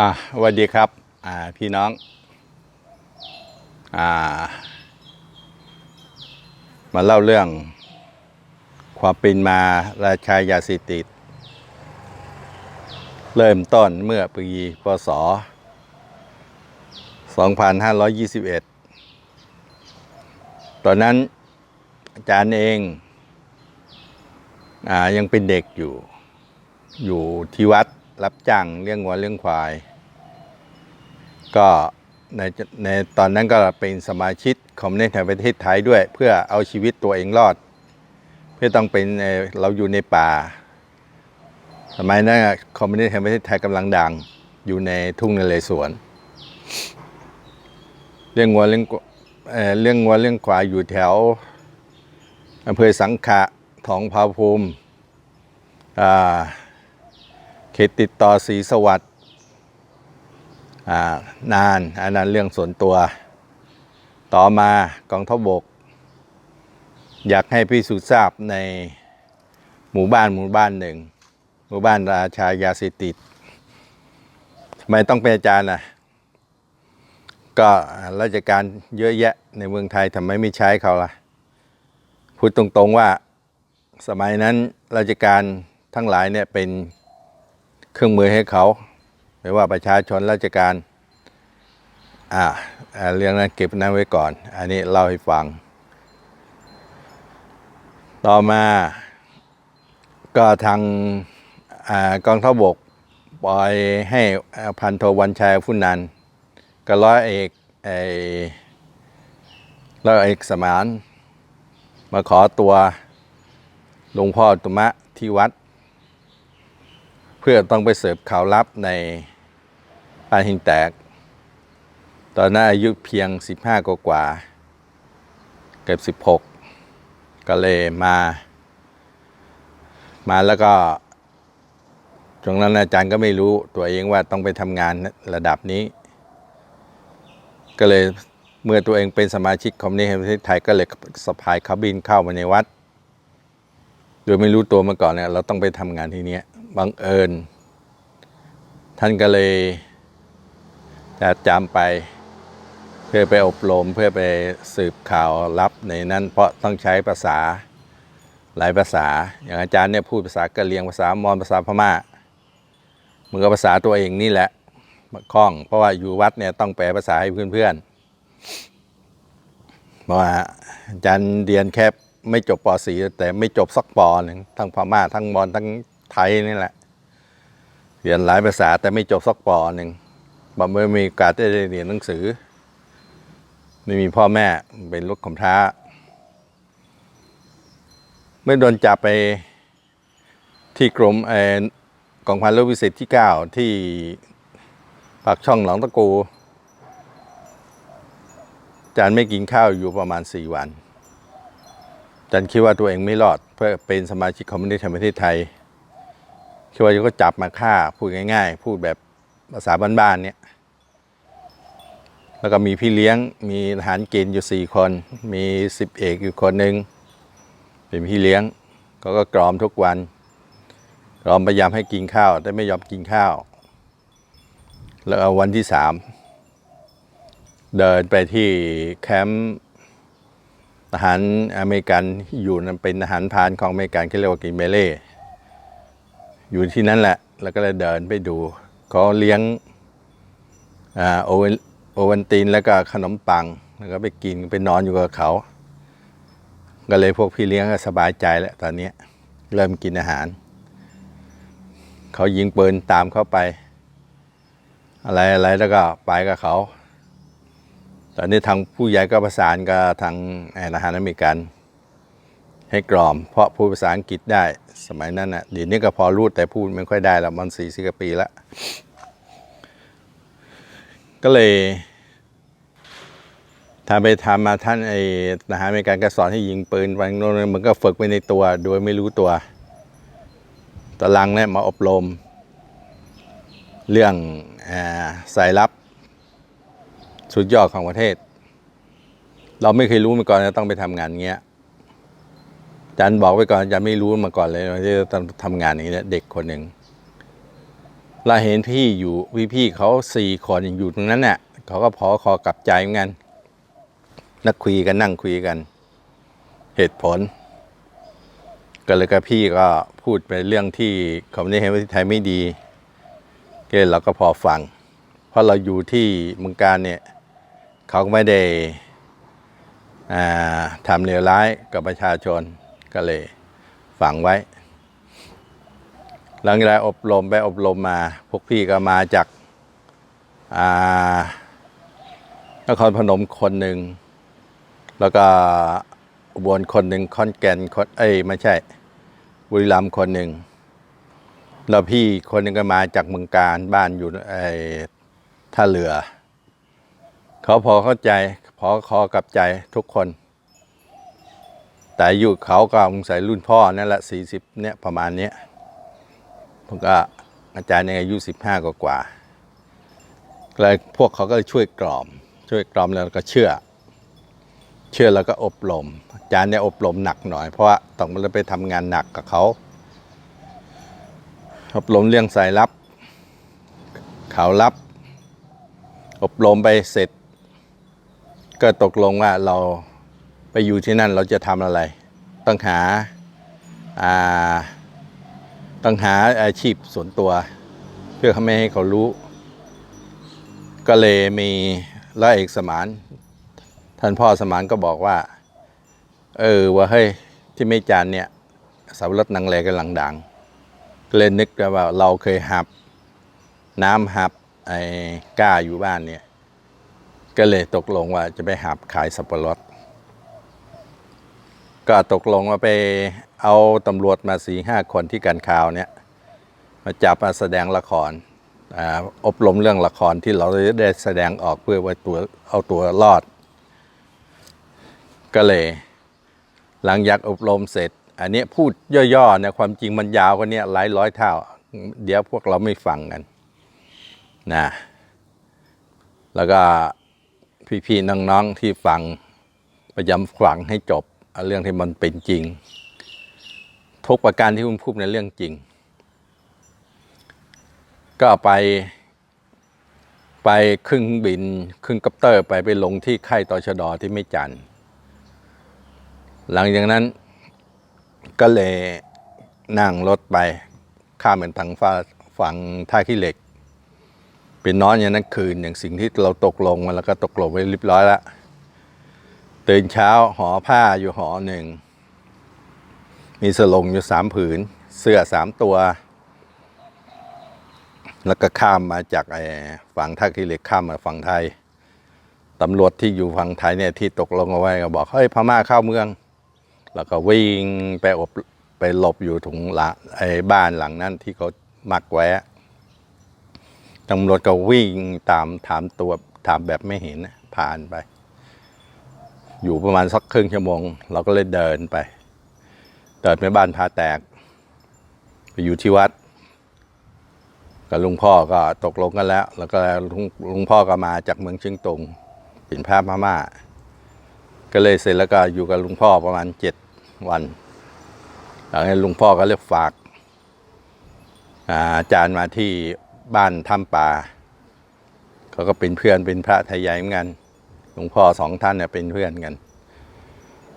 อ่าสวัสดีครับ อ่า พี่น้อง อ่า มาเล่าเรื่อง ความเป็นมาราชายาสิติด เริ่มต้นเมื่อปีพศ 2521 ตอนนั้นอาจารย์เองอายังเป็นเด็กอยู่ อยู่ที่วัด รับจ้างเลี้ยงวัวเลี้ยงควาย ก็ในในตอนนั้นก็เป็นสมาชิกคอมมิวนิสต์แห่งประเทศไทยด้วย เพื่อเอาชีวิตตัวเองรอด เพื่อต้องเป็นเราอยู่ในป่า สมัยนั้นคอมมิวนิสต์แห่งประเทศไทยกำลังดังอยู่ในทุ่งนเรศวรเรื่องวัวเรื่องเอ่อเรื่องวัวเรื่องควายอยู่แถวอำเภอสังขะทองพาภูมิอ่า เขตติดต่อสีสวัสดิ์านานอันนั้นเรื่องส่วนตัว ต่อมากองทพบก อยากให้พี่สุทราบในหมู่บ้านหมู่บ้านหนึ่ง หมู่บ้านราชายาเสพติดทำไมต้องเป็นอาจารย์ล่ะ ก็ราชการเยอะแยะในเมืองไทยทำไมไม่ใช้เขาล่ะ พูดตรงๆว่าสมัยนั้นราชการทั้งหลายเนี่ยเป็น เครื่องมือให้เขา ไม่ว่าประชาชนราชการอ่าเรื่องนั้นเก็บนั้นไว้ก่อน อันนี้เล่าให้ฟัง ต่อมาก็ทางอ่ากองทัพบกปล่อยให้พันโทวันชัยพุนันก็ร้อยเอกไอร้อยเอกสมาน มาขอตัวหลวงพ่อตุมะที่วัด พื่อต้องไปเสิร์ฟข่าวลับในปานหินแตก ตอนนั้นอายุเพียง 15 กว่ากว่าเกือบ 16 ก็เลยมา มาแล้วก็ตรงนั้นอาจารย์ก็ไม่รู้ตัวเองว่าต้องไปทำงานระดับนี้ ก็เลยเมื่อตัวเองเป็นสมาชิกคอมมิวนิสต์แห่งประเทศไทยก็เลยสะพายคาบินเข้ามาในวัด โดยไม่รู้ตัวมาก่อนเนี่ยเราต้องไปทำงานที่เนี้ บังเอิญ ท่านก็เลยจะจำไป เพื่อไปอบรมเพื่อไปสืบข่าวลับในนั้น เพราะต้องใช้ภาษาหลายภาษา อย่างอาจารย์เนี่ยพูดภาษากะเหรี่ยงภาษามอญภาษาพม่ามือกับภาษาตัวเองนี่แหละมาคล่อง เพราะว่าอยู่วัดเนี่ยต้องแปลภาษาให้เพื่อนๆเพราะว่าอาจารย์เรียนแค่ไม่จบป .4 แต่ไม่จบสักปหนึ่งทั้งพม่าทั้งมอญทั้ง ไทยนี่แหละ เรียนหลายภาษาแต่ไม่จบสักปหนึ่งบอกไม่มีโอกาสได้เรียนหนังสือ ไม่มีพ่อแม่เป็นลูกขมท้าเมื่อโดนจับไปที่กรมอกองพันรบพิเศษที่ 9 ที่ปากช่องหนองตะกูจารย์ไม่กินข้าวอยู่ประมาณ 4 วันจารย์คิดว่าตัวเองไม่รอดเพื่อเป็นสมาชิกคอมมิวนิสต์แห่งประเทศไทย คิดว่าก็จับมาฆ่าพูดง่าย ๆ พูดแบบภาษาบ้านๆเนี่ยแล้วก็มีพี่เลี้ยงมีทหารเกณฑ์อยู่สี่คน มีสิบเอกอยู่คนหนึ่งเป็นพี่เลี้ยงเขาก็กรอมทุกวันกรอมพยายามให้กินข้าว แต่ไม่ยอมกินข้าว แล้ววันที่สามเดินไปที่แคมป์ทหารอเมริกันอยู่นเป็นทหารพานของอเมริกันที่เรียกว่ากินเมเล่ อยู่ที่นั่นแหละ แล้วก็เลยเดินไปดูเขาเลี้ยงอโอเวนโอวันตินแล้วก็ขนมปัง แล้วก็ไปกินไปนอนอยู่กับเขา ก็เลยพวกพี่เลี้ยงก็สบายใจแล้วตอนนี้เริ่มกินอาหาร เขายิงปืนตามเข้าไป อะไรอะไรแล้วก็ไปกับเขา ตอนนี้ทางผู้ใหญ่ก็ประสานกับทางอ้ทหารอเมริกัน ให้กรอม เพราะพูดภาษาอังกฤษได้สมัยนั้นน่ะเดี๋ยวนี้ก็พอรู้แต่พูดไม่ค่อยได้ล้วมันสี่สิบกว่าปีล้วก็เลยทำไปทำมาท่านไอ้ทหารอเมริกันก็สอนให้ยิงปืนไปโน่นมันก็ฝึกไปในตัว โดยไม่รู้ตัวตอนหลังเนี่ยมาอบรม เรื่องอสายลับ สุดยอดของประเทศ เราไม่เคยรู้มาก่อนจะต้องไปทำงานเงี้ย จารย์บอกไว้ก่อนอาจารย์ไม่รู้มาก่อนเลยว่าจะต้องทำงานอย่างนี้เด็กคนหนึ่งเราเห็นพี่อยู่พี่พี่เขาสี่คนอยู่ตรงนั้นเนี่ยเขาก็พอคอกลับใจเหมือนกันนักคุยกันนั่งคุยกัน เหตุผล ก็เลยกับพี่ก็พูดไปเรื่องที่คอมมิวนิสต์แห่งประเทศไทยไม่ดีก็เราก็พอฟัง เพราะเราอยู่ที่เมืองการเนี่ยเขาก็ไม่ได้ทำเลวร้ายกับประชาชน ก็เลยฝังไว้ หลังจากอบรมไปอบรมมา พวกพี่ก็มาจากนครพนมคนหนึ่ง แล้วก็อุบลคนหนึ่งขอนแก่นคนเอ้ยไม่ใช่ บุรีรัมย์คนหนึ่งแล้วพี่คนหนึ่งก็มาจากเมืองการบ้านอยู่ไอ้ท่าเรือ เขาพอเข้าใจ พอคอกับใจทุกคน แต่อายุเขาก็สงสัยรุ่นพ่อนั่นแหละสี่สิบเนี่ยประมาณเนี้ยผมก็อาจารย์ยังอายุสิบห้ากว่าๆเลยพวกเขาก็ช่วยกล่อม ช่วยกล่อมแล้วก็เชื่อ เชื่อแล้วก็อบรมอาจารย์เนี่ยอบรมหนักหน่อย เพราะว่าต้องมาไปทำงานหนักกับเขาอบรมเรื่องสายลับข่าวลับ อบรมไปเสร็จ ก็ตกลงว่าเรา ไปอยู่ที่นั่นเราจะทำอะไร ต้องหาอ่าต้องหาอาชีพส่วนตัว เพื่อไม่ให้เขารู้ ก็เลยมีร้อยเอกสมาน ท่านพ่อสมานก็บอกว่า เออว่าเฮ้ยที่ไม่จานเนี่ยสาวรถนางแลกำลังดังก็เลยนึกว่าเราเคยหับ น้ำหับไอ้ก้าอยู่บ้านเนี่ย ก็เลยตกลงว่าจะไปหับขายสับปะรด ก็ตกลงว่าไปเอาตำรวจมาสี่ห้าคนที่กันข่าวเนี่ยมาจับมาแสดงละครออบรมเรื่องละครที่เราได้แสดงออกเพื่อไว้ตัวเอาตัวรอด ก็เลยหลังจากอบรมเสร็จ อันนี้พูดย่อๆเนี่ยความจริงมันยาวกว่านี้หลายร้อยเท่า เดี๋ยวพวกเราไม่ฟังกันนะแล้วก็พี่ๆน้องๆที่ฟังพยายามฟังให้จบ เรื่องที่มันเป็นจริง ทุกประการที่คุณพูดในเรื่องจริง ก็ไป ไปครึ่งบินครึ่งกัปเตอร์ไปไปลงที่ค่ายตชดอที่ไม่จันหลังจากนั้นก็เลยนั่งรถไปข้ามเป็นทางฟ้าฝั่งท่าขี้เหล็ก เป็นนอนอย่างนั้นคืนอย่างสิ่งที่เราตกลงมาแล้วก็ตกลงไว้เรียบร้อยแล้ว ตื่นเช้าหอผ้าอยู่หอหนึ่ง มีสลงอยู่สามผืน เสื้อสามตัว แล้วก็ข้ามมาจากไอ้ฝั่งท่าขี้เหล็กข้ามมาฝั่งไทยตำรวจที่อยู่ฝั่งไทยเนี่ยที่ตกลงเอาไว้ก็บอกเฮ้ยพม่าเข้าเมือง แล้วก็วิ่งไปอบไปหลบอยู่ถุงละไอ้บ้านหลังนั้นที่เขามักไว้ตำรวจก็วิ่งตามถามตัวถามแบบไม่เห็นผ่านไป อยู่ประมาณสักครึ่งชั่วโมง เราก็เลยเดินไป เดินไปบ้านพาแตก ไปอยู่ที่วัดกับลุงพ่อก็ตกลงกันแล้ว แล้วก็ลุงลุงพ่อก็มาจากเมืองเชียงตุงเป็นพระพม่า ก็เลยเสร็จแล้วก็อยู่กับลุงพ่อประมาณเจ็ดวันหลังจากนั้นลุงพ่อก็เรียกฝากอาจารย์มาที่บ้านถ้ำป่าเขาก็เป็นเพื่อนเป็นพระไทยใหญ่เหมือนกัน หลวงพ่อสองท่านเนี่ยเป็นเพื่อนกัน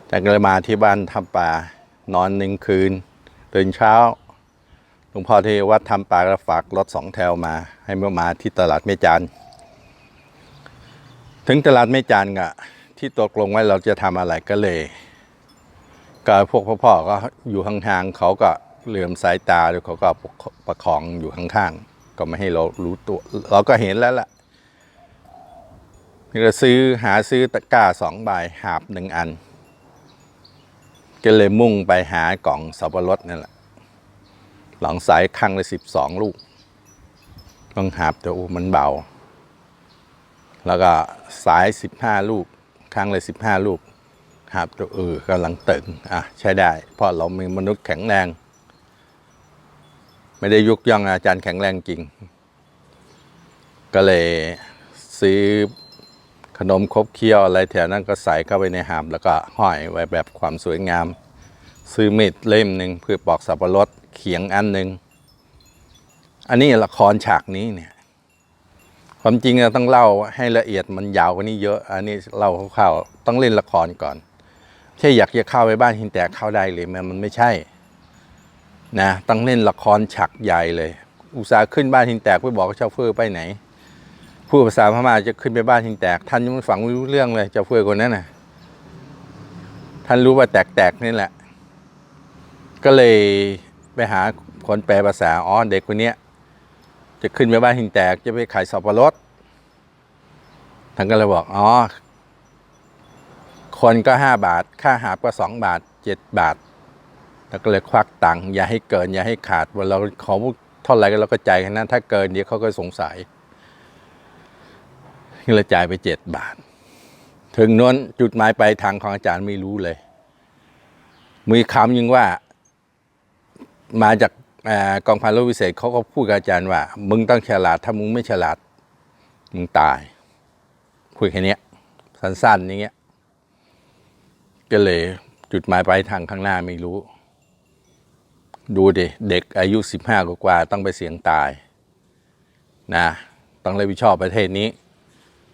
แต่ก็เลยมาที่บ้านถ้ำป่านอนหนึ่งคืนตื่นเช้าหลวงพ่อที่วัดทำป่าก็ฝากรถสองแถวมา ให้มามาที่ตลาดแม่จานถึงตลาดแม่จานก็ที่ตกลงไว้เราจะทำอะไรก็เลยก็พวกพ่อๆก็อยู่ห่างๆเขาก็เหลื่อมสายตาแล้วเขาก็ประคองอยู่ข้างๆก็ไม่ให้เรารู้ตัว เราก็เห็นแล้วล่ะ นี่ก็ซื้อหาซื้อตะกร้าสองใบหาบหนึ่งอัน ก็เลยมุ่งไปหากล่องสับปะรดนั่นแหละ หลังสายข้างละสิบสองลูก ต้องหาบแต่โอ้มันเบา แล้วก็สายสิบห้าลูกข้างละสิบห้าลูกหาบตัวเออกำลังตึงอะใช้ได้ เพราะเรามีมนุษย์แข็งแรง ไม่ได้ยุกย่องอาจารย์แข็งแรงจริง ก็เลยซื้อ ขนมคบเคี้ยวอะไรแถวนั้นก็ใส่เข้าไปในหาบแล้วก็ห้อยไว้แบบความสวยงาม ซื้อมีดเล่มหนึ่งเพื่อปอกสับปะรดเขียงอันหนึ่งอันนี้ละครฉากนี้เนี่ย ความจริงเราต้องเล่าให้ละเอียดมันยาวกว่านี้เยอะ อันนี้เล่าคร่าวๆต้องเล่นละครก่อนใช่อยากจะเข้าไปบ้านหินแตกเข้าได้เลยมันมันไม่ใช่นะต้องเล่นละครฉากใหญ่เลย อุตส่าห์ขึ้นบ้านหินแตกไปบอกเจ้าเฟอร์ไปไหน พูดภาษาพม่าจะขึ้นไปบ้านหินแตก ท่านยังไม่ฟังรู้เรื่องเลยเจ้าเฟอร์คนนั้นน่ะ ท่านรู้ว่าแตกๆนี่แหละ ก็เลยไปหาคนแปลภาษาอ๋อเด็กคนเนี้ย จะขึ้นไปบ้านหินแตก จะไปขายสับปะรดท่านก็เลยบอกอ๋อคนก็ห้าบาท ค่าหาบก็สองบาทเจ็ดบาทแล้วก็เลยควักตังค์อย่าให้เกิน อย่าให้ขาดว่าเราขอเท่าไหร่ก็เราก็จ่ายแค่นั้นถ้าเกินเดี๋ยวเขาก็สงสัย เลยจ่ายไปเจ็ดบาท ถึงน้นจุดหมายปลายทางของอาจารย์ไม่รู้เลย มีคำยังว่ามาจากอกองพันรบพิเศษเขาก็พูดกับอาจารย์ว่า มึงต้องฉลาด ถ้ามึงไม่ฉลาด มึงตายพูดแค่นี้สั้นๆอย่างเงี้ย ก็เลยจุดหมายปลายทางข้างหน้าไม่รู้ ดูดิ เด็กอายุสิบห้ากว่าต้องไปเสี่ยงตาย นะ ต้องรับผิดชอบประเทศนี้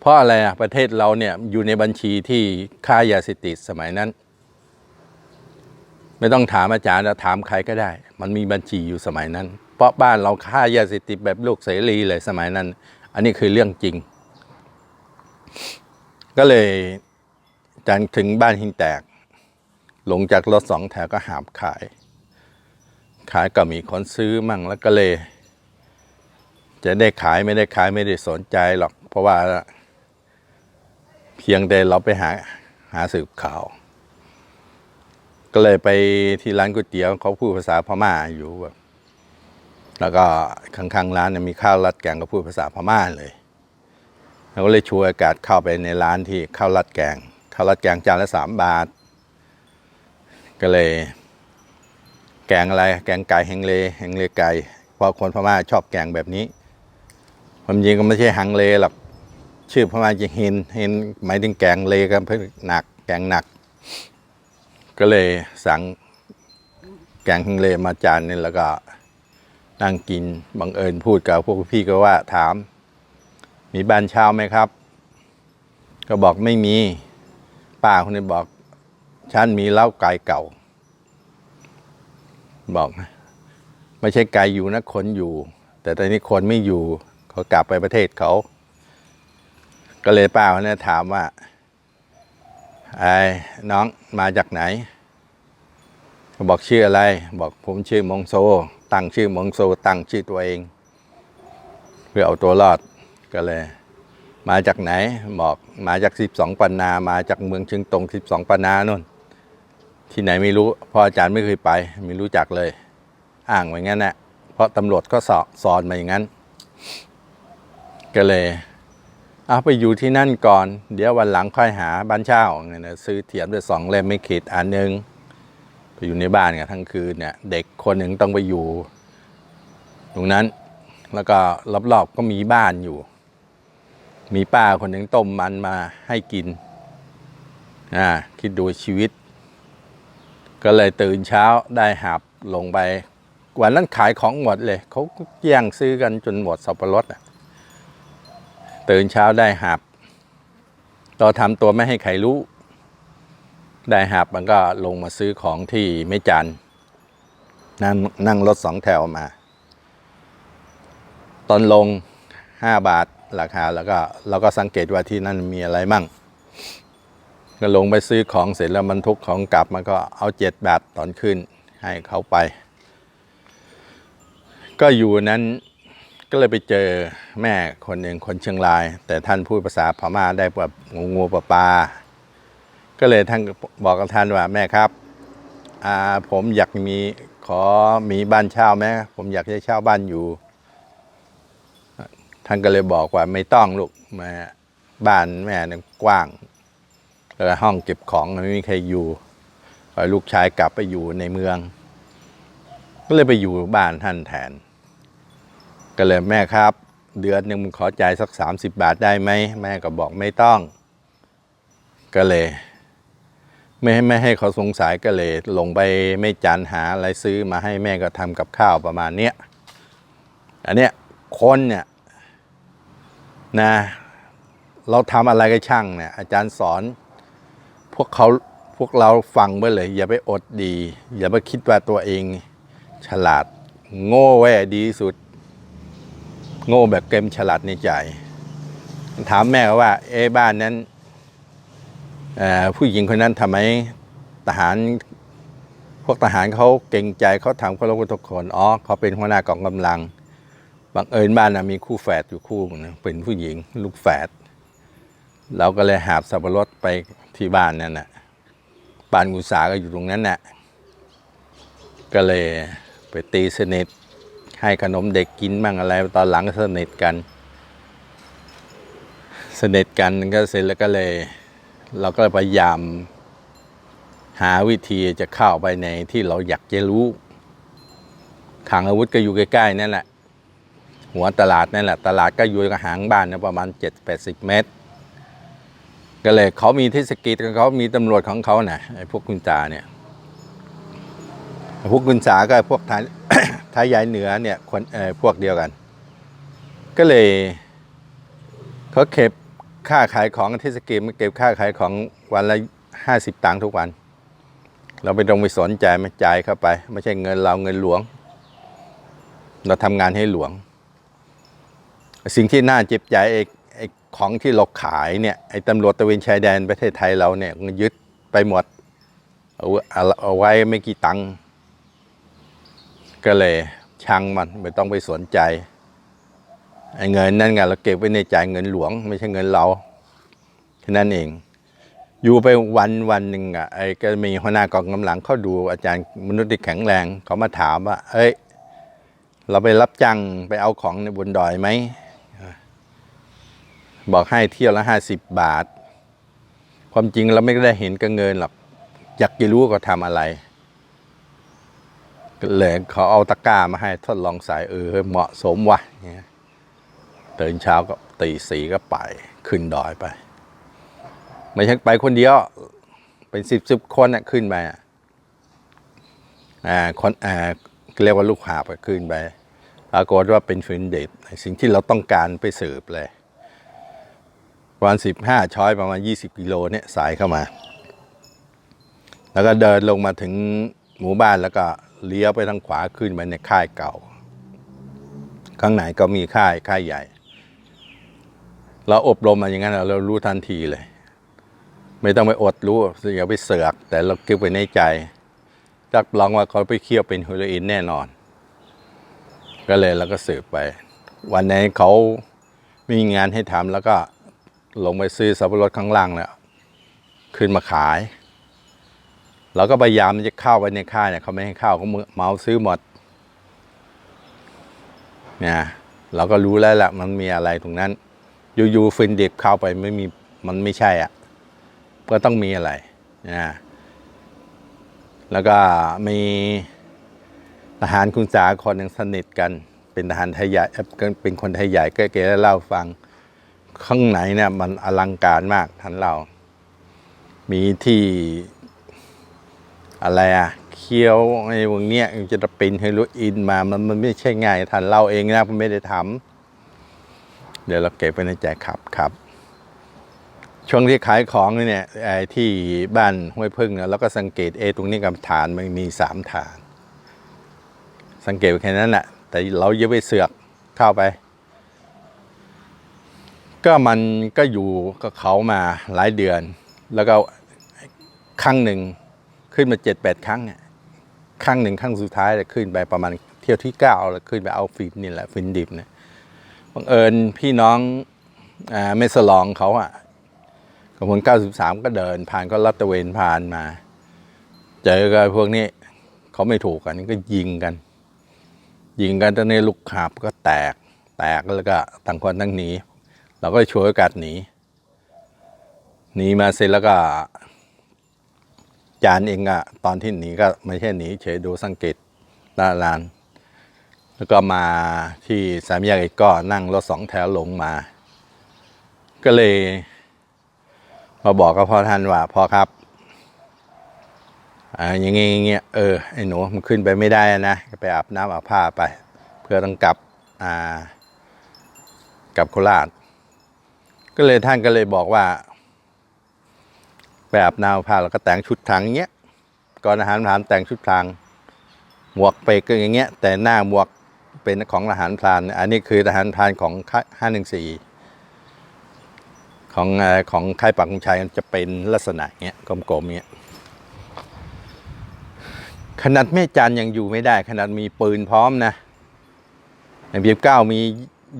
เพราะอะไรอะประเทศเราเนี่ยอยู่ในบัญชีที่ค่ายาเสพติดสมัยนั้น ไม่ต้องถามอาจารย์นะถามใครก็ได้ มันมีบัญชีอยู่สมัยนั้น เพราะบ้านเราค่ายาเสพติดแบบโลกเสรีเลยสมัยนั้น อันนี้คือเรื่องจริง ก็เลยอาจารย์ถึงบ้านหินแตก ลงจากรถสองแถวก็หามขาย ขายก็มีคนซื้อมั่งแล้วก็เลย จะได้ขายไม่ได้ขายไม่ได้สนใจหรอก เพราะว่า พียงแต่เราไปหาหาสืบข่าว ก็เลยไปที่ร้านก๋วยเตี๋ยวเขาพูดภาษาพม่าอยู่แบบแล้วก็ข้างๆร้านเนี่ยมีข้าวรัดแกงก็พูดภาษาพม่าเลยเราก็เลยชวยโอกาสเข้าไปในร้านที่ข้าวรัดแกงข้าวรัดแกงจานละสามบาท ก็เลย แกงอะไร แกงไก่แฮงเลแฮงเลไก่เพราะคนพม่าชอบแกงแบบนี้ความจริงก็ไม่ใช่ฮังเลหรอก ชื่อพม่าจะเฮนเฮนหมายถึงแกงเลกันเพื่อหนักแกงหนัก ก็เลยสั่งแกงฮังเลมาจานนึงแล้วก็นั่งกินบังเอิญพูดกับพวกพี่ก็ว่าถาม มีบ้านเช่าไหมครับ ก็บอกไม่มีป้าคนนี้บอกฉันมีเหล้าไก่เก่า บอกนะไม่ใช่ไก่อยู่นะคนอยู่ แต่ตอนนี้คนไม่อยู่เขากลับไปประเทศเขา ก็เลยป้าคนนี้ถามว่าไอ้น้องมาจากไหน บอกชื่ออะไร บอกผมชื่อมงโซ ตั้งชื่อมงโซ ตั้งชื่อตัวเอง เพื่อเอาตัวรอดก็เลย มาจากไหน บอกมาจากสิบสองปันนา มาจากเมืองเชียงตงสิบสองปันนานู่น ที่ไหนไม่รู้พราะอาจารย์ไม่เคยไป ไม่รู้จักเลย อ้างไว้งั้นแหละเพราะตำรวจก็สอบสอนมาอย่างนั้น ก็เลย เอาไปอยู่ที่นั่นก่อน เดี๋ยววันหลังค่อยหาบ้านเช่าเนี่ยนะซื้อเทียมด้วยสองเล่มไม่ขีดอันหนึ่งไปอยู่ในบ้านกันทั้งคืนเนี่ย เด็กคนหนึ่งต้องไปอยู่ ตรงนั้นแล้วก็รอบๆก็มีบ้านอยู่ มีป้าคนหนึ่งต้มมันมาให้กินอ่าคิดดูชีวิต ก็เลยตื่นเช้าได้หับลงไปวันนั้นขายของหมดเลยเขาแย่งซื้อกันจนหมดสับปะรดอะ ตื่นเช้าได้หับเราทำตัวไม่ให้ใครรู้ ได้หับมันก็ลงมาซื้อของที่ไม่จันนั่งนั่งรถสองแถวมา ตอนลงห้าบาทราคาแล้วก็เราก็สังเกตว่าที่นั่นมีอะไรมั่ง ก็ลงไปซื้อของเสร็จแล้วบรรทุกของกลับมันก็เอาเจ็ดบาทตอนขึ้นให้เขาไป ก็อยู่นั้น ก็เลยไปเจอแม่คนหนึ่งคนเชียงราย แต่ท่านพูดภาษาพม่าได้แบบงูงูปลาปลาก็เลยท่านบอกกับท่านว่าแม่ครับผมอยากมีขอมีบ้านเช่าไหมผมอยากจะเช่าบ้านอยู่ ท่านก็เลยบอกว่าไม่ต้องลูกแม่บ้านแม่เนี่ยกว้างแล้วห้องเก็บของไม่มีใครอยู่ปล่อลูกชายกลับไปอยู่ในเมือง ก็เลยไปอยู่บ้านท่านแทน ก็เลยแม่ครับ เดือนหนึ่งมึงขอจ่ายสักสามสิบบาทได้ไหมแม่ก็บอกไม่ต้อง ก็เลย ไม่ให้ไม่ให้เขาสงสัยก็เลย ลงไปไม่จานหาอะไรซื้อมาให้แม่ก็ทำกับข้าวประมาณเนี้ยอันเนี้ยคนเนี่ยนะเราทำอะไรก็ช่างเนี่ยอาจารย์สอน พวกเขาพวกเราฟังไว้เลย อย่าไปอดดี อย่าไปคิดว่าตัวเอง ฉลาด โง่แว่ดีที่สุด โง่แบบเกมฉลาดในใจ ถามแม่ว่า เอ๊ะบ้านนั้นผู้หญิงคนนั้นทำไมทหารพวกทหารเขาเก่งใจเขาทำเขาลงทุกคนอ๋อเขาเป็นหัวหน้ากองกำลังบังเอิญบ้านนะมีคู่แฝดอยู่คู่นึงเป็นผู้หญิงลูกแฝดเราก็เลยหาบสับปะรดไปที่บ้านนั่นน่ะบ้านกุษาก็อยู่ตรงนั้นน่ะก็เลยไปตีสนิท ให้ขนมเด็กกินบ้างอะไร ตอนหลังก็สนิทกัน สนิทกันก็เสร็จแล้วก็เลย เราก็พยายามหาวิธีจะเข้าไปในที่เราอยากจะรู้ขังอาวุธก็อยู่ใกล้ๆนั่นแหละ หัวตลาดนั่นแหละ ตลาดก็อยู่กับหางบ้านนะประมาณ 7-80 เมตร ก็เลยเขามีเทศกิจของเขามีตำรวจของเขาน่ะไอ้พวกกุญจาเนี่ย พวกกุญจาก็พวกท้ายท้ายใหญ่เหนือเนี่ยคนเออพวกเดียวกัน ก็เลยเขาเก็บค่าขายของเทศกิจมันเก็บค่าขายของวันละห้าสิบตังค์ทุกวัน เราไม่ต้องไปสนใจไม่จ่ายเข้าไป ไม่ใช่เงินเราเงินหลวง เราทำงานให้หลวง สิ่งที่น่าเจ็บใจไอ้ไอ้ของที่เราขายเนี่ยไอ้ตำรวจตะเวนชายแดนประเทศไทยเราเนี่ยยึดไปหมดเอาเอาเอาไว้ไม่กี่ตังค์ ก็เลยช่างมันไม่ต้องไปสนใจไอ้เงินนั่นไงเราเก็บไว้ในใจเงินหลวง ไม่ใช่เงินเราแค่นั้นเอง อยู่ไปวันวันหนึ่งอะไอ้ก็มีหัวหน้ากองกำลังเขาดูอาจารย์มนุษย์ที่แข็งแรงเขามาถามว่าเอ้ย เราไปรับจ้างไปเอาของในบนดอยไหมบอกให้เที่ยวละห้าสิบบาท ความจริงเราไม่ได้เห็นกับเงินหรอกอยากจะรู้ว่าเขาทำอะไร ก็เลยเขาเอาตะกร้ามาให้ทดลองใส่เออเหมาะสมว่ะเงี้ยตื่นเช้าก็ตีสีก็ไปขึ้นดอยไป ไม่ใช่ไปคนเดียว เป็นสิบสิบคนน่ะขึ้นไปอะอ่าคนอ่าเรียกว่าลูกหาบก็ขึ้นไปปรากฏว่าเป็นฟินเดตสิ่งที่เราต้องการไปสืบเลยประมาณสิบห้าช้อยประมาณยี่สิบกิโลเนี่ยสายเข้ามา แล้วก็เดินลงมาถึงหมู่บ้านแล้วก็ เลี้ยวไปทางขวาขึ้นไปในค่ายเก่า ข้างไหนก็มีค่ายค่ายใหญ่ เราอบรมมาอย่างนั้นเรารู้ทันทีเลย ไม่ต้องไปอดรู้อย่าไปเสือก แต่เราเก็บไว้ในใจรับรองว่าเขาไปเคี่ยวเป็นเฮโรอีนแน่นอน ก็เลยเราก็สืบไป วันไหนเขามีงานให้ทำแล้วก็ลงไปซื้อสับปะรดข้างล่างเนี่ยขึ้นมาขาย เราก็พยายามจะเข้าไปในค่ายเนี่ยเขาไม่ให้เข้าเขาเมาซื้อหมดเนี่ยเราก็รู้แล้วแหละมันมีอะไรตรงนั้น อยู่ๆฟินเดิบเข้าไปไม่มีมันไม่ใช่อะก็ต้องมีอะไรนะแล้วก็มีทหารคุณสาคนหนึ่งสนิทกัน เป็นทหารไทยใหญ่เป็นคนไทยใหญ่ก็แกเล่าฟังข้างในเนี่ยมันอลังการมากท่านเรา มีที่ อะไรอะเคี้ยวไอ้พวกเนี้ยจะเป็นเฮโรอีนมามันมันไม่ใช่ง่ายท่านเล่าเองนะผมไม่ได้ทำเดี๋ยวเราเก็บไว้ในใจครับครับ ช่วงที่ขายของเนี่ยไอ้ที่บ้านห้วยพึ่งเนี่ยเราก็สังเกตเอตรงนี้กับฐานมันมีสามฐาน สังเกตแค่นั้นแหละแต่เราอย่าไปเสือกเข้าไปก็มันก็อยู่กับเขามาหลายเดือน แล้วก็ครั้งหนึ่ง ขึ้นมาเจ็ดแปดครั้งเนี่ยครั้งหนึ่งครั้งสุดท้ายเนี่ยขึ้นไปประมาณเที่ยวที่เก้าแล้วขึ้นไปเอาฟินนี่แหละฟินดิบเนี่ยบังเอิญพี่น้องอ่าเมสลองเขาอะกำพล93ก็เดินผ่านก็ลัดตะเวนผ่านมา เจอกับพวกนี้เขาไม่ถูกกันก็ยิงกัน ยิงกันตอนนี้ลูกขับก็แตกแตกแล้วก็ต่างคนทั้งหนีเราก็ช่วยโอกาสหนีหนีมาเสร็จแล้วก็ จานเองอะตอนที่หนีก็ไม่ใช่หนีเฉยดูสังเกตลาลาน แล้วก็มาที่สามแยกอีกก็นั่งรถสองแถวลงมา ก็เลยมาบอกกับพ่อท่านว่าพ่อครับอ่าอย่างงี้ยเงี้ยเออไอ้หนูมันขึ้นไปไม่ได้นะไปอาบน้ำอาบผ้าไป เพื่อต้องกลับอ่ากับโคราช ก็เลยท่านก็เลยบอกว่า ไปอาบน้ำพาแล้วก็แต่งชุดทางเงี้ยก่อนอาหารพรานแต่งชุดพรางหมวกเปกก็อย่างเงี้ย แต่หน้าหมวกเป็นของทหารพราน อันนี้คือทหารพรานของห้าหนึ่งสี่ของของค่ายปักธงชัยจะเป็นลักษณะเงี้ยกลมๆเงี้ยขนาดแม่จันยังอยู่ไม่ได้ ขนาดมีปืนพร้อมนะเอ็มพีเก้ามี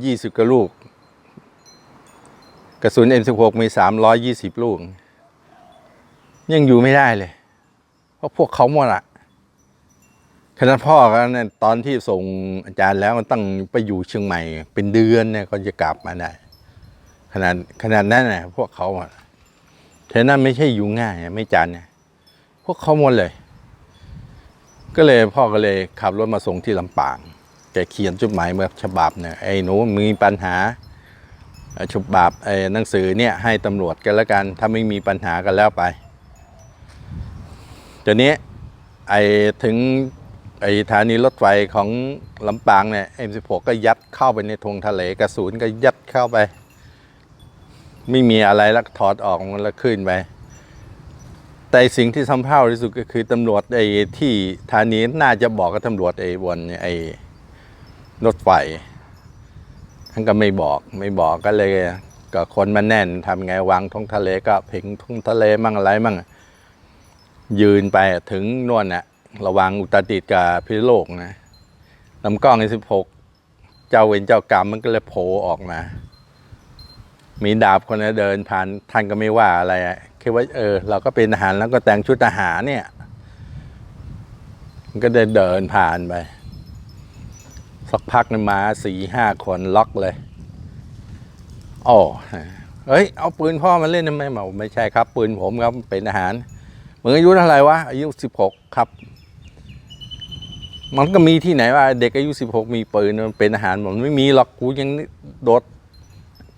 ยี่สิบกว่าลูก กระสุน M16 มีสามร้อยยี่สิบลูก ยังอยู่ไม่ได้เลย เพราะพวกเขาหมดอะขนาดพ่อกันเนี่ยตอนที่ส่งอาจารย์แล้วมันต้งไปอยู่เชียงใหม่ เป็นเดือนเนี่ยก็จะกลับมาได้ขนาดขนาดนั้นนะพวกเขาอะเท่นั้นไม่ใช่อยู่ง่ายไม่จันเนี่ยพวกเขาหมดเลย ก็เลยพ่อก็เลยขับรถมาส่งที่ลำปางแกเขียนจดหมายเมาฉบับเนี่ยไอ้หนูมีปัญหาฉบับไอ้หนังสือเนี่ยให้ตำรวจกันแล้วกันถ้าไม่มีปัญหากันแล้วไป ตอนนี้ไอ้ถึงไอ้สถานีรถไฟของลำปางเนี่ย M16 ก็ยัดเข้าไปในทงทะเลกระสุนก็ยัดเข้าไป ไม่มีอะไรแล้วถอดออกมันแล้วขึ้นไป แต่สิ่งที่สำเภาที่สุดก็คือตำรวจไอ้ที่ฐานีน่าจะบอกกับตำรวจไอ้บนไอ้รถไฟท่านก็ไม่บอกไม่บอกก็เลยก็คนมาแน่นทำไงวางทงทะเลก็เพ่งทงทะเลมั่งอะไรมั่ง ยืนไปถึงนวลน่ะระวังอุตรดิตกับพิโลกนะลำกล้องไอ้สิบหกเจ้าเวรเจ้ากรรมมันก็เลยโผล่ออกมา มีดาบคนนั้เดินผ่านท่านก็ไม่ว่าอะไรคิดว่าเออ เราก็เป็นทหารแล้วก็แต่งชุดทหารเนี่ย มันก็เดินเดินผ่านไป สักพักนึงมาสี่ห้าคนล็อกเลยโอ้เฮ้ย เอาปืนพ่อมาเล่นทำไมบอกไม่ใช่ครับ ปืนผมครับเป็นทหาร มึงอายุเท่าไหร่วะอายุสิบหกครับ มันก็มีที่ไหนว่า เด็กอายุสิบหกมีปืนมันเป็นทหารผมไม่มีหรอกกูยังโดด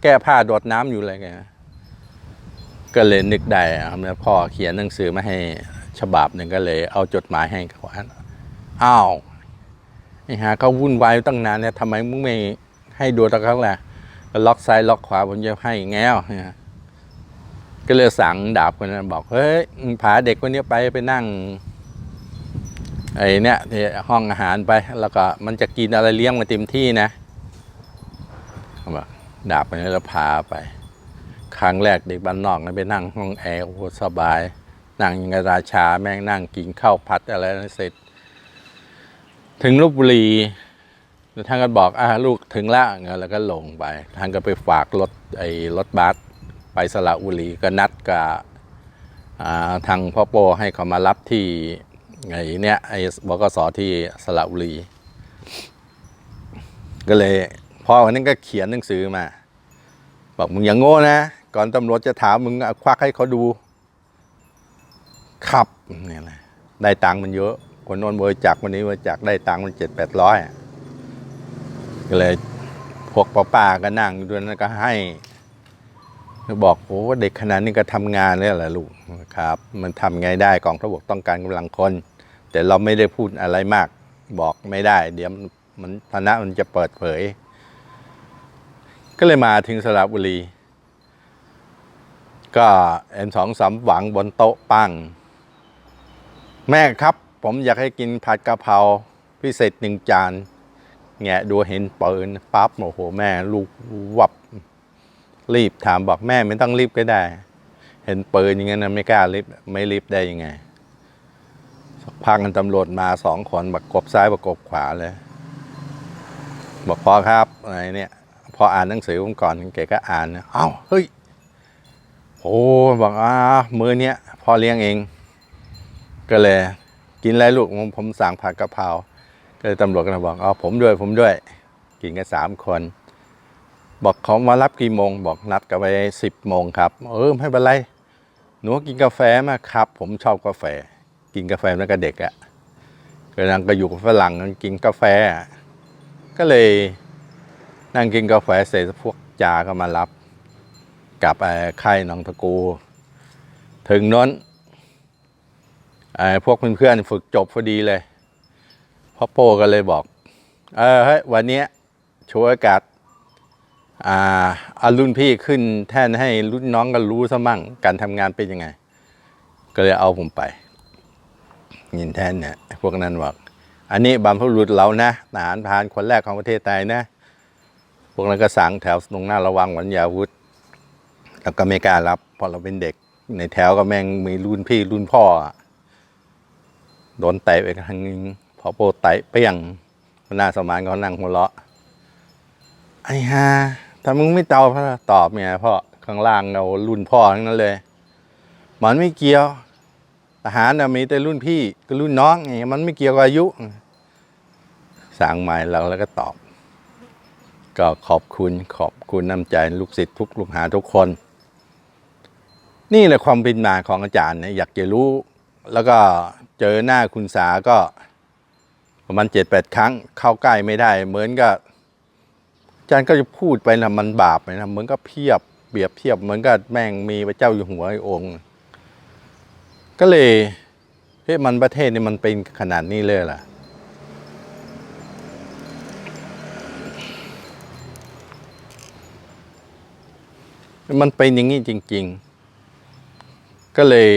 แก้ผ้าโดดน้ำอยู่เลยไงก็เลยนึกได้ครับแล้วพ่อเขียนหนังสือมาให้ฉบับหนึ่งก็เลย เอาจดหมายให้เขาอ่านอ้าวไอ้หาเขาวุ่นวายตั้งนานเนี่ยทำไมมึงไม่ให้ดูตะครั้งแหละล็อกซ้ายล็อกขวาผมจะให้แง้วเนี่ย ก็เลยสั่งดาบคนนั้นบอกเฮ้ยพาเด็กคนนี้ไปไปนั่งไอ้เนี่ยที่ห้องอาหารไป แล้วก็มันจะกินอะไรเลี้ยงมาเต็มที่นะเขาบอกดาบไปนี่แล้วพาไป ครั้งแรกเด็กบ้านนอกนะไปนั่งห้องแอร์โอ้สบาย นั่งยังกับราชาแม่งนั่งกินข้าวผัดอะไรนั่นเสร็จ ถึงลบบุรีท่านก็บอกอ่าลูกถึงล้วเงี้ยแล้วก็ลงไปท่านก็ไปฝากรถไอ้รถบัส ไปสระบุรีก็นัดกับทางพ่อโปให้เขามารับที่ไอ้เนี่ยไอ้บกสที่สระบุรี ก็เลยพ่อคนนั้นก็เขียนหนังสือมา บอกมึงอย่างโง่นะ ก่อนตำรวจจะถามมึงเอาควักให้เขาดู ขับเนี่ยแหละได้ตังค์มันเยอะ คนน้นบริจาควันนี้บริจาคได้ตังค์มันเจ็ดแปดร้อยก็เลยพวกป้าก็นั่งอยู่ด้วยนั้นก็ให้ บอกโอ้เด็กขนาดนี้ก็ทำงานแล้วแหละลูกครับ มันทำไงได้กองทัพบกต้องการกำลังคน แต่เราไม่ได้พูดอะไรมาก บอกไม่ได้ เดี๋ยวมันฐานะมันจะเปิดเผย ก็เลยมาถึงสระบุรี ก็เอ็มสองสามหวังบนโต๊ะปั้งแม่ครับ ผมอยากให้กินผัดกะเพราพิเศษหนึ่งจานแงะดูเห็นปืนปั๊บโอ้โหแม่ลูกวับ รีบถามบอกแม่ไม่ต้องรีบก็ได้ เห็นปืนอย่างนั้นไม่กล้ารีบไม่รีบได้ยังไงสักพักกันตำรวจมาสองคนบักกบซ้ายบักกบขวาเลย บอกพอครับอะไรเนี่ย พออ่านหนังสือผมก่อนแกก็อ่านนะเอ้าเฮ้ยโอ้บอกอ่ามือเนี้ยพ่อเลี้ยงเอง ก็เลย กินอะไรลูกผมผมสั่งผัดกะเพราก็เลยตำรวจก็เลยบอกอ๋อผมด้วยผมด้วย กินกันสามคน บอกเขามารับกี่โมง บอกนัดกันไปสิบโมงครับ เออไม่เป็นไร หนูกินกาแฟมาครับ ผมชอบกาแฟ กินกาแฟแล้วก็เด็กอะ่ะกำลังก็อยู่กับฝรั่งกินกาแฟ ก็เลยนั่งกินกาแฟเสร็จพวกจาก็มารับกลับไอ้ค่ายหนองตะกู ถึงน้นไอ้พวกเพื่อนๆฝึกจบพอดีเลยพ่อโป้ก็เลยบอก เออเฮ้ยวันนี้ยโชว์อากาศ อ่าเอารุ่นพี่ขึ้นแท่นให้รุ่นน้องก็รู้ซะมั่งการทำงานเป็นยังไง ก็เลยเอาผมไป ยินแท่นเนี่ยพวกนั้นบอกอันนี้บรรพบุรุษเรานะทหารพานคนแรกของประเทศไทยนะ พวกนั้นก็สั่งแถวตรงหน้าระวังหวันยาวุธแล้วก็ไม่กล้ารับเพราะเราเป็นเด็กในแถวก็แม่งมีรุ่นพี่รุ่นพ่อโดนเตะไปครั้งนึงพอโปเตะเปี้ยงหน้าสมานก็นั่งหัวเราะไอ้ฮ่า ถ้ามึงไม่เตาพ่อตอบเนี่ยพ่อข้างล่างเรารุ่นพ่อทั้งนั้นเลย มันไม่เกี่ยวทหารนะมีแต่รุ่นพี่กับรุ่นน้องไงมันไม่เกี่ยวกับอายุสั่งใหม่เราแล้วก็ตอบ ก็ขอบคุณขอบคุณน้ำใจลูกศิษย์ทุกลูกหาทุกคน นี่แหละความเป็นมาของอาจารย์เนี่ยอยากจะรู้ แล้วก็เจอหน้าคุณสาก็ประมาณเจ็ดแปดครั้งเข้าใกล้ไม่ได้ เหมือนกับ จารย์ก็จะพูดไปนะมันบาปไปนะเหมือนก็เพียบเปรียบเทียบเหมือนกับแม่งมีพระเจ้าอยู่หัวไอ้องค์ ก็เลยเฮ้ยมันประเทศนี่มันเป็นขนาดนี้เลยล่ะ มันเป็นอย่างนี้จริง ๆ ก็เลย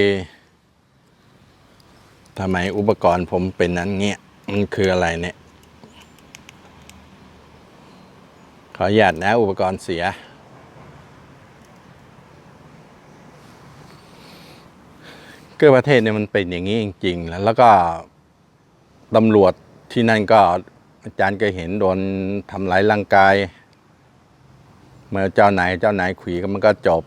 ทำไมอุปกรณ์ผมเป็นนั้นเงี้ยมันคืออะไรเนี่ย ข ออนุญาตนะอุปกรณ์เสีย ก็ประเทศเนี่ยมันเป็นอย่างนี้จริง ๆ แล้วแล้วก็ตำรวจที่นั่นก็อาจารย์ก็เห็นโดนทำร้ายร่างกาย เมื่อเจ้าไหนเจ้าไหนขวีก็มันก็จบ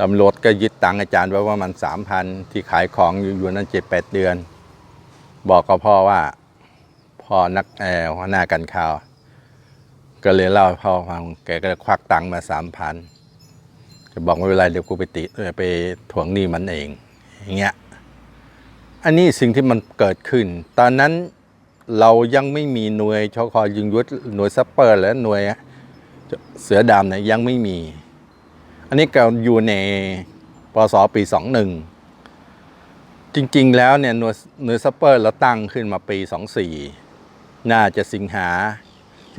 ตำรวจก็ยึดตังค์อาจารย์ไว้ว่ามันสามพันที่ขายของอยู่อยู่นั้นเจ็ดแปดเดือน บอกกับพ่อว่าพ่อนักแอร์หัวหน้ากันข่าว ก็เลยเล่าให้พ่อฟังแกก็เลยควักตังค์มาสามพันจะบอกไม่เป็นไรเดี๋ยวกูไปติเออไปทวงหนี้มันเองอย่างเงี้ยอันนี้สิ่งที่มันเกิดขึ้น ตอนนั้นเรายังไม่มีหน่วยชคอยิงยุทธหน่วยซัปเปอร์และหน่วยเสือดำเนี่ยยังไม่มี อันนี้ก็อยู่ในปศปีสองหนึ่งจริงๆแล้วเนี่ยหน่วยหน่วยซัปเปอร์เราตั้งขึ้นมาปีสองสี่น่าจะสิงหา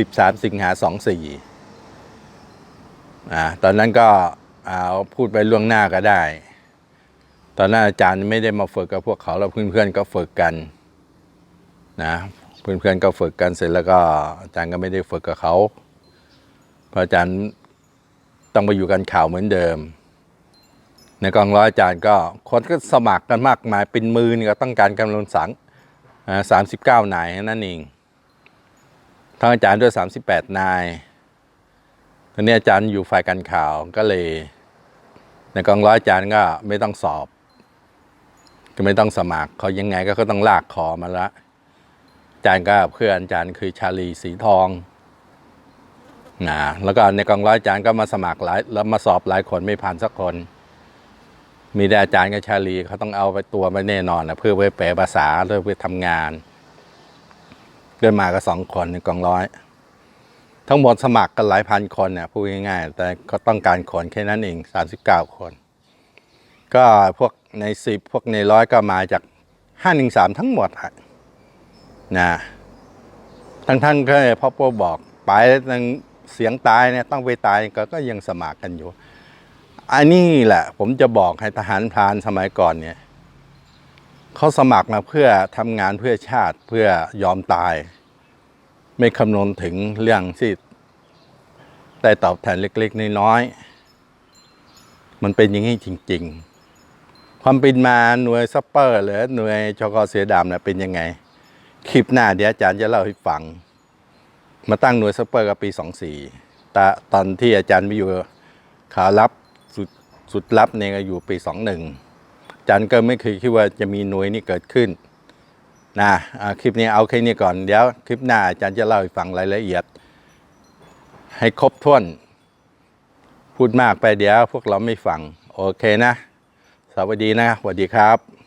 สิบสามสิงหาสองสี่อ่าตอนนั้นก็เอาพูดไปล่วงหน้าก็ได้ ตอนนั้นอาจารย์ไม่ได้มาฝึกกับพวกเขาแล้วเพื่อนๆก็ฝึกกันนะเพื่อนๆก็ฝึกกันเสร็จแล้วก็อาจารย์ก็ไม่ได้ฝึกกับเขาพระอาจารย์ต้องไปอยู่กันข่าวเหมือนเดิม ในกองร้อยอาจารย์ก็คนก็สมัครกันมากมายเป็นหมือนก็ต้องการกำลังสังสามสิบเก้านายนั่นเอง ทั้งอาจารย์ด้วยสามสิบแปดนายตอนนี้อาจารย์อยู่ฝ่ายการข่าวก็เลย ในกองร้อยอาจารย์ก็ไม่ต้องสอบ ก็ไม่ต้องสมัครเขายังไงก็ต้องลากคอมาละอาจารย์ก็เพื่อนอาจารย์คือชาลีสีทองนะแล้วก็ในกองร้อยอาจารย์ก็มาสมัครหลายแล้วมาสอบหลายคนไม่ผ่านสักคน มีแต่อาจารย์กับชาลีเขาต้องเอาไปตัวมาแน่นอนนะเพื่อไปแปลภาษาเพื่อไปทำงาน ด้วยมาก็สองคนในกองร้อย ทั้งหมดสมัครกันหลายพันคนเนี่ยพูดง่ายๆ แต่ก็ต้องการคนแค่นั้นเองสามสิบเก้าคน ก็พวกในสิบพวกในร้อยก็มาจากห้าหนึ่งสามทั้งหมดะนะทั้งท่านก็พ่อโป้บอกไปตั้งเสียงตายเนี่ยต้องไปตายก็ก็ยังสมัครกันอยู่ อันนี้แหละ ผมจะบอกให้ทหารพรานสมัยก่อนเนี่ย เขาสมัครมาเพื่อทำงานเพื่อชาติเพื่อยอมตาย ไม่คำนวณถึงเรื่องที่ได้ตอบแทนเล็กๆน้อยๆมันเป็นอย่างนี้จริง ๆ ความเป็นมาหน่วยซัปเปอร์ หรือหน่วยชกเสือดำเนี่ยเป็นยังไง คลิปหน้าเดี๋ยวอาจารย์จะเล่าให้ฟัง มาตั้งหน่วยซัปเปอร์กับปี 24ตตอนที่อาจารย์ไปอยู่ขารับสุดสุดรับเนี่ยอยู่ปี 21 จันก็ไม่เคยคิดว่าจะมีหน่วยนี้เกิดขึ้นนะคลิปนี้เอาแค่นี้ก่อนเดี๋ยวคลิปหน้าอาจารย์จะเล่าให้ฟังรายละเอียด ให้ครบถ้วน พูดมากไปเดี๋ยวพวกเราไม่ฟัง โอเคนะ สวัสดีนะสวัสดีครับ